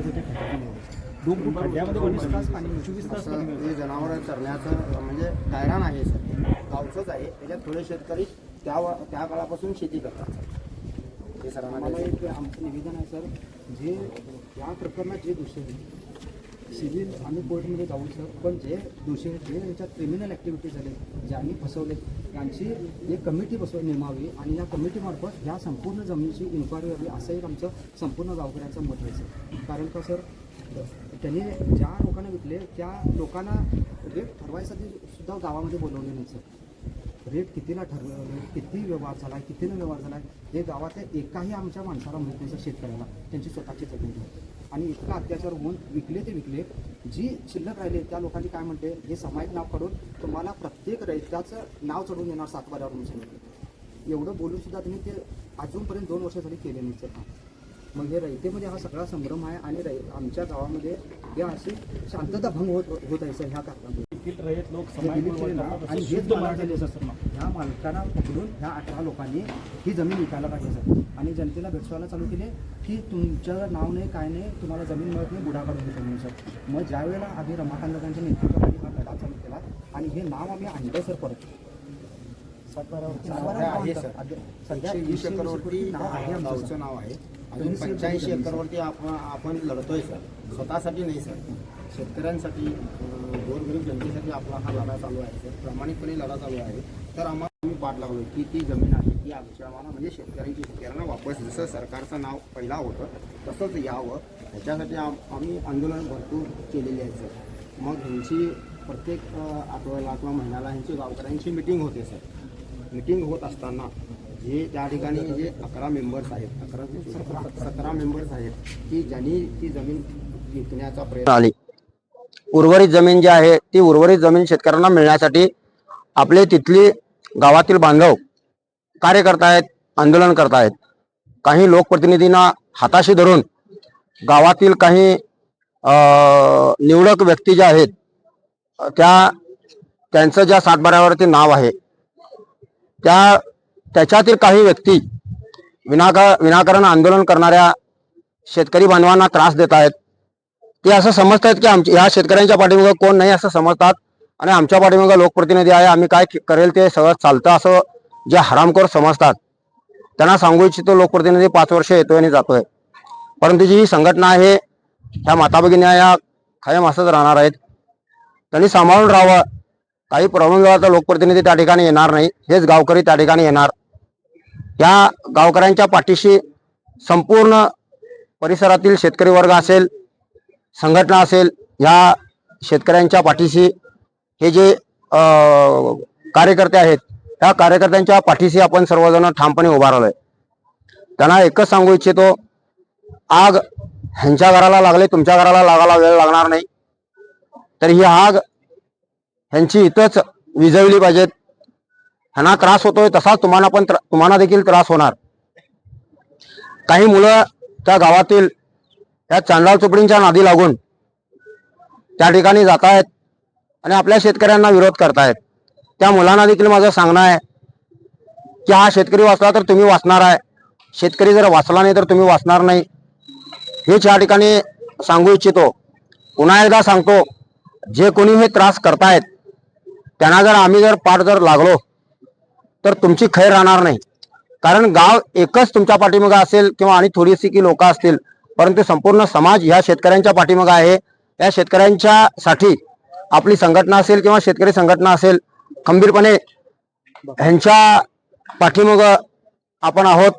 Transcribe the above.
डूब खड्ड्यामध्ये चोवीस तास पाणी चोवीस तास पाणी जनावर चरण्याचं म्हणजे गायरान आहे सर. गावचंच आहे. त्याच्यात थोडे शेतकरी त्या त्या काळापासून शेती करतात. हे सरांना मला द्यायचं. एक आमचं निवेदन आहे सर. जे या प्रकरणात जे दोषी सिव्हिल आम्ही कोर्टमध्ये जाऊ सर पण जे दोषी आहेत जे यांच्यात क्रिमिनल ॲक्टिव्हिटी झाले ज्यांनी फसवले यांची एक कमिटी बसव नेमावी आणि या कमिटीमार्फत ह्या संपूर्ण जमिनीची इन्क्वायरी व्हावी असं एक आमचं संपूर्ण गावकऱ्यांचं मत आहे सर कारण का सर त्यांनी ज्या लोकांना विकले त्या लोकांना रेट ठरवायसाठी सुद्धा गावामध्ये बोलवले नाही सर रेट कितीला ठरलं रेट किती व्यवहार झाला आहे कितीनं व्यवहार झाला आहे हे गावातल्या एकाही आमच्या माणसाला माहीत नाही सर शेतकऱ्याला. त्यांची स्वतःची जमीन आहे. आणि इतका अत्याचार होऊन विकले ते विकले जी शिल्लक राहिले त्या लोकांनी काय म्हणते हे सामायिक नाव काढून तुम्हाला प्रत्येक रैत्याचं नाव चढवून येणार सातबाऱ्यावर म्हणून सांगितलं. एवढं बोलून सुद्धा तुम्ही ते अजूनपर्यंत दोन वर्षासाठी केले नाही सर मग हे रयतेमध्ये हा सगळा संभ्रम आहे आणि रै आमच्या गावामध्ये हे अशी शांतता भंग होत होत आहे सर ह्या कारणामुळे. देखील रयत लोक. आणि हेच ह्या मालकांना पकडून ह्या अठरा लोकांनी ही जमीन विकायला पाहिजे सर. आणि जनतेला भेटवायला चालू केले की तुमचं नाव नाही काय नाही तुम्हाला जमीन मिळत नाही बुडा काढून घेतो म्हणून सर. मग ज्या वेळेला आम्ही रमाकांत त्यांच्या नेतृत्वाखाली हा लढा चालू केला आणि हे नाव आम्ही आणलं सर परत. सध्या वीस एकरवरती नाव आहे आमचं नाव आहे. अजून पंच्याऐंशी. एकरवरती आपण आपण लढतोय सर. स्वतःसाठी नाही सर. शेतकऱ्यांसाठी गोरगरीब जनतेसाठी आपला हा लढा चालू आहे. सर प्रामाणिकपणे लढा चालू आहे. तर आम्हाला आम्ही पाठ लागलो की ती जमीन आहे ती आमच्या आम्हाला म्हणजे शेतकऱ्यांची शेतकऱ्यांना वापस जसं सरकारचं नाव पहिला होतं तसंच यावं. ह्याच्यासाठी आम- आम्ही आंदोलन भरपूर केलेली आहे सर. मग ह्यांची प्रत्येक आठवड्याला किंवा महिन्याला ह्यांची गावकऱ्यांची मिटिंग होते सर. मिटिंग होत असताना हे त्या ठिकाणी जे अकरा मेंबर्स आहेत अकरा ते सतरा सतरा मेंबर्स आहेत की ज्यांनी ती जमीन विकण्याचा प्रयत्न आले. उर्वरित जमीन जी आहे ती उर्वरित जमीन शेतकऱ्यांना मिळण्यासाठी आपले तिथली गावातील बांधव कार्य करतायत आंदोलन करतायत काही लोकप्रतिनिधींना हाताशी धरून गावातील काही निवडक व्यक्ती ज्या आहेत त्या त्यांचं ज्या सातबाऱ्यावरती नाव आहे त्या त्याच्यातील काही व्यक्ती विनाका विनाकारण आंदोलन करणाऱ्या शेतकरी बांधवांना त्रास देत आहेत. ते असं समजतात की आमच्या ह्या शेतकऱ्यांच्या पाठीमागं कोण नाही असं समजतात. आणि आमच्या पाठीमागं लोकप्रतिनिधी आहे आम्ही काय करेल ते सगळं चालतं असं जे हरामखोर समजतात. त्यांना सांगू इच्छितो लोकप्रतिनिधी पाच वर्ष येतोय आणि जातोय. परंतु जी ही संघटना आहे ह्या माता भगिनी या कायम असंच राहणार आहेत. त्यांनी सांभाळून राहावं. काही प्रॉब्लेम झाला तर लोकप्रतिनिधी त्या ठिकाणी येणार नाही. हेच गावकरी त्या ठिकाणी येणार. या गावकऱ्यांच्या पाठीशी संपूर्ण परिसरातील शेतकरी वर्ग असेल संघटना असेल ह्या शेतकऱ्यांच्या पाठीशी हे जे कार्यकर्ते आहेत त्या कार्यकर्त्यांच्या पाठीशी आपण सर्वजण ठामपणे उभा राहिलोय. त्यांना एकच सांगू इच्छितो आग ह्यांच्या घराला लागले तुमच्या घराला लागायला वेळ लागणार नाही. तर ही आग ह्यांची इथंच विजवली पाहिजेत. ह्यांना त्रास होतोय तसाच तुम्हाला पण त्रा- तुम्हाला देखील त्रास होणार. काही मुलं त्या गावातील त्या चांडाळ चोपडींच्या नादी लागून त्या ठिकाणी जात आहेत आणि आपल्या शेतकऱ्यांना विरोध करतायत. त्या मुलांना देखील माझं सांगणं आहे की हा शेतकरी वाचला तर तुम्ही वाचणार आहे. शेतकरी जर वाचला नाही तर तुम्ही वाचणार नाही. हेच या ठिकाणी सांगू इच्छितो. पुन्हा एकदा सांगतो जे कोणी हे त्रास करतायत त्यांना जर आम्ही जर पाठ जर लागलो तर तुमची खैर राहणार नाही. कारण गाव एकच तुमच्या पाठीमागं असेल किंवा आणि थोडीशी की लोक असतील परंतु संपूर्ण समाज ह्या शेतकऱ्यांच्या पाठीमागं आहे. या शेतकऱ्यांच्या साठी आपली संघटना असेल किंवा शेतकरी संघटना असेल खंबीरपणे ह्यांच्या पाठीमागं आपण आहोत.